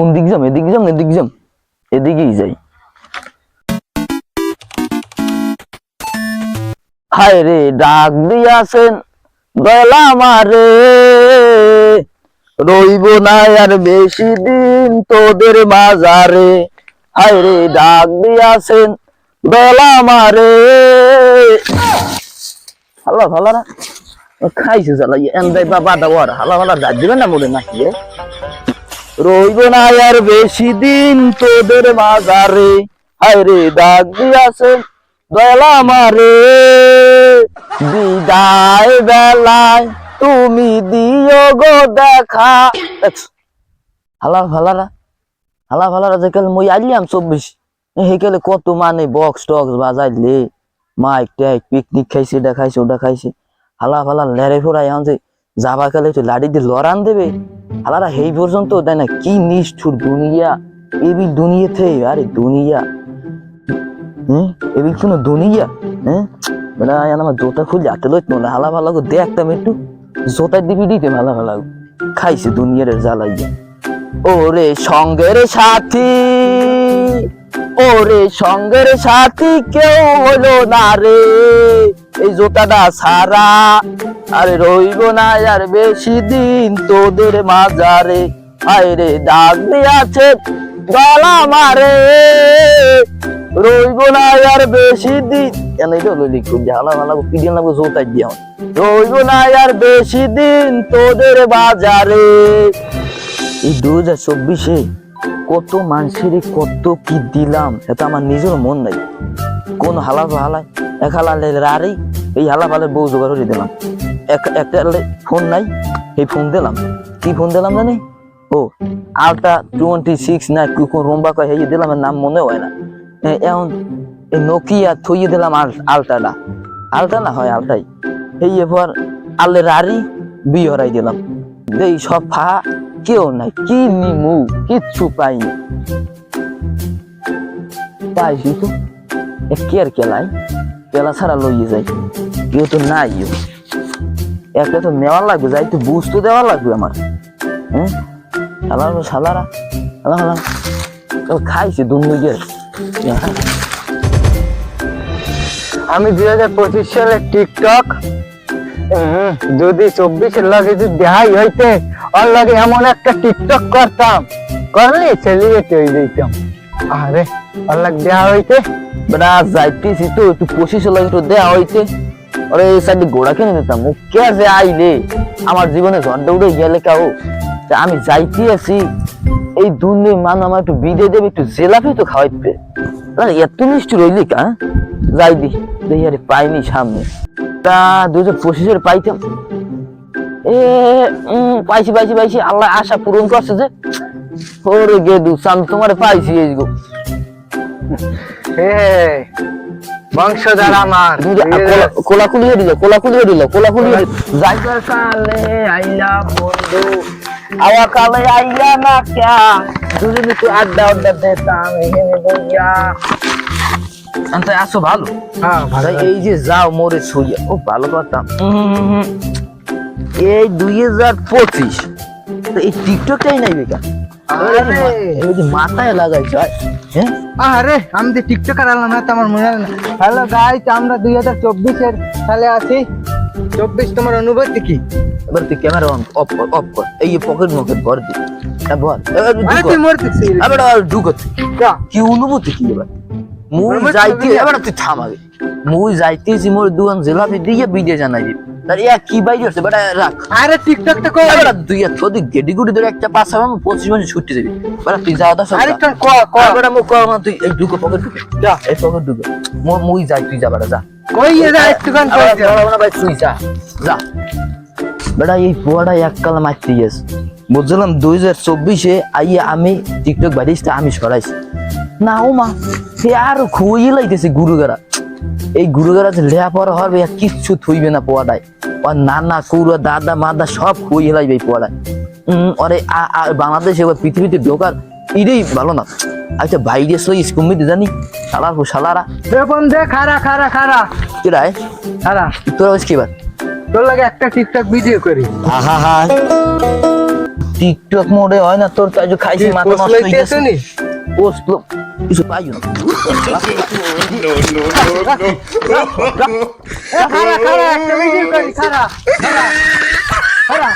কোন দিক যাম? এদিক যাম এদিক যাম? এদিকেই যাই। হায় রে, ডাক দিয়াছেন গলা মারে। রইব না আর বেশি দিন তোদের বাজারে হায় রে, ডাক দিয়াছেন গলা মারে। হালা ভালারা খাইছে জ্বালা এন্দাই বাবা দাওয়ার হালা ভালা ডাক দিবেন না মনে নাকি? রইব না আর বেশি দিন তোদের বাজারে হায় রে ডাক দিয়াছেন গলা মারে বিদায় বেলায় তুমি দিও গো দেখা। হালা ভালারা হালা ভালারা যেকাল মই আইলাম চব্বিশ। সেইকালে কত মানে বক্স টক্স বাজাইলে। মাইক টাইক পিকনিক খাইছে, ওটা খাইছে ওটা খাইছে। হালা ফালা লেরে ফোরা এখন যে যাবা কালে একটু লাড়ি দিয়ে লড়ান দেবে। হালারা সেই পর্যন্ত দেয় না, কি নিষ্ঠুর দুনিয়া। এবি দুনিয়াতে আরে দুনিয়া। হ্যাঁ এবি কোনো দুনিয়া? হ্যাঁ এখন আমার জোতা খুলে, হাতে লইত না হালা ভালা গো দেখতাম একটু জোতার দিবি দিতে, ভালা ভালা খাইছে দুনিয়ার জ্বালাইয়া ওরে সঙ্গের সাথী, ওরে সঙ্গের সাথী কেউ হলো না রে। এই জোতাটা সারা। আরে রইব না আর বেশি দিন তোদের মাজারে। আয় রে ডাক দিয়াছে, গলা মারে। রইব না আর বেশি দিন। কেন এটা লইলি খুব জ্বালা মালা পিডিয়ে লাগবো জোতাই দিয়া রইব না আর বেশি দিন তোদের বাজারে। এই দু হাজার চব্বিশে কত মানুষের কত কি দিলাম, এটা আমার নিজের মন নাই। কোন হালা হালায় এক হালালে রারেই এই হালা ফালে বউ জোগাড় করে দিলাম। এক একটা ফোন নাই, এই ফোন দিলাম। কি ফোন দিলাম জানি? ও আলটা টোয়েন্টি সিক্স না কি কোন রোম্বা কয় এই দিলাম নাম মনে হয় না। এখন এই নোকিয়া থইয়ে দিলাম আল আলটাটা আলটা না হয় আলটাই এই এবার আলে রারি বিয়ে হরাই দিলাম। এই সব ফা কেউ নাই, কি নিমু, কিচ্ছু পাইনি। পাইছি তো, এ কেয়ার কেলাই কেলা ছাড়া লইয়ে যাই। কেউ তো নাই। একটা তো নেওয়ার লাগবে যাই তো বুঝ তো দেওয়া লাগবে আমার। হ্যাঁ? সালার সালারা সালা সালা খাইছে গিয়ে আমি দুই হাজার পঁচিশ সালে টিকটক উম, যদি চব্বিশের লাগে যদি দেহাই হইতে ওর লাগে এমন একটা টিকটক করতাম। করলে? সেলিব্রিটি হয়ে যেতাম আরে লাগে দেহা হইতে বেটা যাইতেছি তো একটু পঁচিশ লাগে একটু দেয়া হইতে ওরে এই সাইডে ঘোড়া কিনে নিতাম ও কে যে আইলে? আমার জীবনে ঝড়টা উড়ে গেলে কাউ। আমি যাইতে আছি। এই দুর্নীতি মান আমার একটু বিদে দেবে, একটু জেলাপি তো খাওয়াইতে। এত মিষ্টি রইলি কা হ্যাঁ? যাই দি, দেখি আরে পাইনি সামনে। তা দু হাজার পঁচিশের পাইতাম। এ পাইছি পাইছি পাইছি। আল্লাহ আশা পূরণ করছে যে, ওরে গেদু আমি তোমার পাইছি, এই গো। বংশধর আমার। তুমি কোলা- দিল দিল দিল। যাইবার আইলা বন্ধু। কালে আইয়া না ক্যা? দুদিন একটু আড্ডা আড্ডা দিতাম এখানে বইয়া। আন্ত আসো ভালো। হ্যাঁ ভালো এই যে যাও মোরে ছুইয়া ও ভালো করতাম এই দুই হাজার পঁচিশ। এই টিকটকটাই নাই বেকা আরে। এই যে মাথায় হ্যাঁ? আরে আমি তো টিকটকার আলাম না তো আমার মনে হয় হ্যালো গাইস আমরা দুই হাজার চব্বিশের সালে আছি। চব্বিশ তোমার অনুভূতি কি? এবার তুই ক্যামেরা অন অফ কর অফ কর। এই পকেট মকেট ভর দি বল। এবার তুই কি অনুভূতি কি এবার? মুই যাইতে এবার তুই থামাবে মুই যাইতেছি মোর দুয়ান জেলাপি দিয়ে বিদে জানাই দিবি তার কি বাইরে আছে বেটা রাখ। আরে টিকটকটা কর এবার তুই আর তোর গেডি গুডি ধরে একটা পাস হবে পঁচিশ মাসে ছুটি যাবি। বেটা তুই যাও দা আরে যা। ক ক? এবার মুখ কর না তুই এই ঢুকো পকেট ঢুকে। যা। এই পকেট ঢুকে। মুই যাই তুই যা বেটা যা। কই এ যা একটুখান কই যা। বড় বড় ভাই তুই যা যা। বেটা এই পোয়াটা এক কাল মারতে গেছে। বুঝলাম দুই হাজার চব্বিশে আইয়া আমি টিকটক বাড়িতে আমি সরাইছি না ও মা সে আর খুঁই লাইতেছে গুরুগারা। এই গুরুগারা যে লেয়া পড়া হবে আর কিচ্ছু থইবে না পোয়াটায় ওর নানা কুড়ো দাদা মাদা সব খুঁই লাইবে এই পোয়াটায় হম ওরে আ- আ- বাংলাদেশে এবার পৃথিবীতে ঢোকার এটাই ভালো না। আচ্ছা বাইরে সই জানি শালা শালারা। রে বন্ধে খারা খারা খারা কিরায়? খারা তোরা হচ্ছে কি এবার? তোর লাগে একটা টিকটক ভিডিও করি। আহা হা। টিকটক মোডে হয় না তোর কাজ খাইছি তুই মাথা নষ্ট হয়ে গেছে? পোস্ট কিছু পাইও না খারা খারা একটা ভিডিও করি খারা খারা খারা